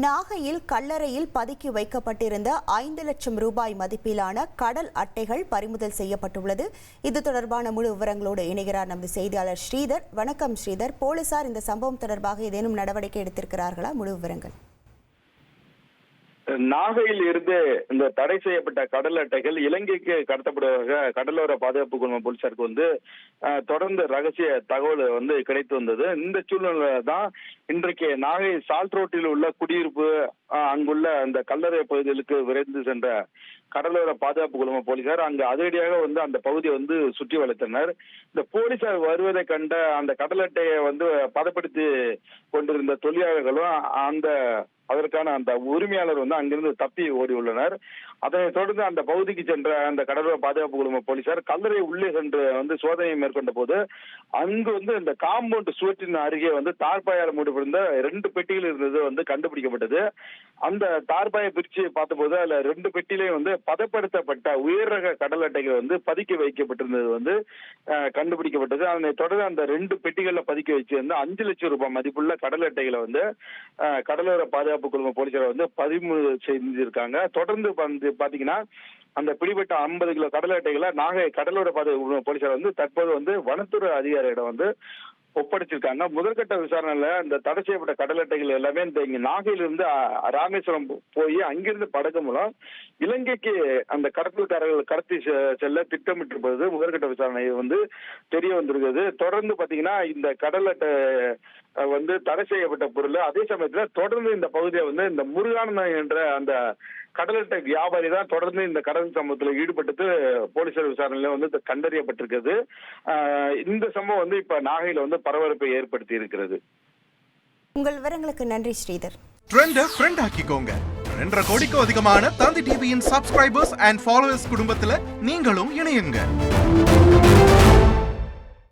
நாகையில் கல்லறையில் பதுக்கி வைக்கப்பட்டிருந்த ஐந்து லட்சம் ரூபாய் மதிப்பிலான கடல் அட்டைகள் பறிமுதல் செய்யப்பட்டுள்ளது. இது தொடர்பான முழு விவரங்களோடு இணைகிறார் நமது செய்தியாளர் ஸ்ரீதர். வணக்கம் ஸ்ரீதர். போலீசார் இந்த சம்பவம் தொடர்பாக ஏதேனும் நடவடிக்கை எடுத்திருக்கிறார்களா? முழு விவரங்கள். நாகையில் இருந்து இந்த தடை செய்யப்பட்ட கடல் அட்டைகள் இலங்கைக்கு கடத்தப்படுவதாக கடலோர பாதுகாப்பு குழும போலீசாருக்கு வந்து அஹ், தொடர்ந்து ரகசிய தகவல் வந்து கிடைத்து வந்தது. இந்த சூழ்நிலை தான் இன்றைக்கு நாகை சால்ட் ரோட்டில் உள்ள குடியிருப்பு அங்குள்ள அந்த கல்லறை பகுதிகளுக்கு விரைந்து சென்ற கடலோர பாதுகாப்பு குழும போலீசார் அங்கு அதிரடியாக வந்து அந்த பகுதியை வந்து சுற்றி வளைத்தனர் இந்த போலீசார் வருவதை கண்ட அந்த கடல் அட்டையை வந்து பதப்படுத்தி கொண்டிருந்த தொழிலாளர்களும் அந்த அதற்கான அந்த உரிமையாளர் வந்து அங்கிருந்து தப்பி ஓடி உள்ளனர். அதனைத் தொடர்ந்து அந்த பகுதிக்கு சென்ற அந்த கடலோர பாதுகாப்பு குழும போலீசார் கல்லறை உள்ளே சென்று வந்து சோதனையை மேற்கொண்ட போது அங்கு வந்து இந்த காம்பவுண்ட் சுவற்றின் அருகே வந்து தார்பாயால் இருந்த ரெண்டு பெட்டியில் இருந்தது வந்து கண்டுபிடிக்கப்பட்டது. அந்த தார்பாயை பிரிச்சு பார்த்தபோது அதுல ரெண்டு பெட்டியிலையும் வந்து பதப்படுத்தப்பட்ட உயர் ரக கடல் அட்டைகள் வந்து பதுக்கி வைக்கப்பட்டிருந்தது வந்து கண்டுபிடிக்கப்பட்டது. அதனை தொடர்ந்து அந்த ரெண்டு பெட்டிகளில் பதுக்கி வச்சு வந்து அஞ்சு லட்சம் ரூபாய் மதிப்புள்ள கடல் அட்டைகளை வந்து கடலோர பாதுகாப்பு குழும போலீசார் வந்து பதிவு செஞ்சிருக்காங்க. தொடர்ந்து வந்து பாத்தீங்கன்னா அந்த பிடிபட்ட ஐம்பது கிலோ கடல் அட்டைகளை நாகை கடலோர பாதுகாப்பு போலீசார் வந்து தற்போது வந்து வனத்துறை அதிகாரியிடம் வந்து ஒப்படைச்சிருக்காங்க. முதற்கட்ட விசாரணையில இந்த தடை செய்யப்பட்ட கடல் அட்டைகள் எல்லாமே இந்த இங்க நாகையிலிருந்து ராமேஸ்வரம் போய் அங்கிருந்து படகு மூலம் இலங்கைக்கு அந்த கடத்தல்காரர்கள் கடத்தி செ- செல்ல திட்டமிட்டிருப்பது. முதற்கட்ட விசாரணை வந்து தெரிய வந்திருக்கிறது தொடர்ந்து பாத்தீங்கன்னா இந்த கடல் அட்டை வந்து தடை செய்யப்பட்ட பொருள் அதே சமயத்துல தொடர்ந்து இந்த பகுதியை வந்து இந்த முருகானந்தம் என்ற அந்த கடல் அட்டை வியாபாரி தான் தொடர்ந்து இந்த கடல் சம்பவத்தில் ஈடுபட்டது போலீசார் விசாரணையில வந்து கண்டறியப்பட்டிருக்கிறது. இந்த சம்பவம் வந்து இப்ப நாகையில வந்து பரபரப்பை ஏற்படுத்தி இருக்கிறது. உங்கள் விவரங்களுக்கு நன்றி ஸ்ரீதர். ட்ரெண்ட ஃப்ரெண்ட் ஆக்கிக்கோங்க. ரெண்டரை கோடிக்கும் அதிகமான தந்தி டிவியின் சப்ஸ்கிரைபர்ஸ் அண்ட் ஃபாலோவர்ஸ் குடும்பத்துல நீங்களும் இணையுங்க.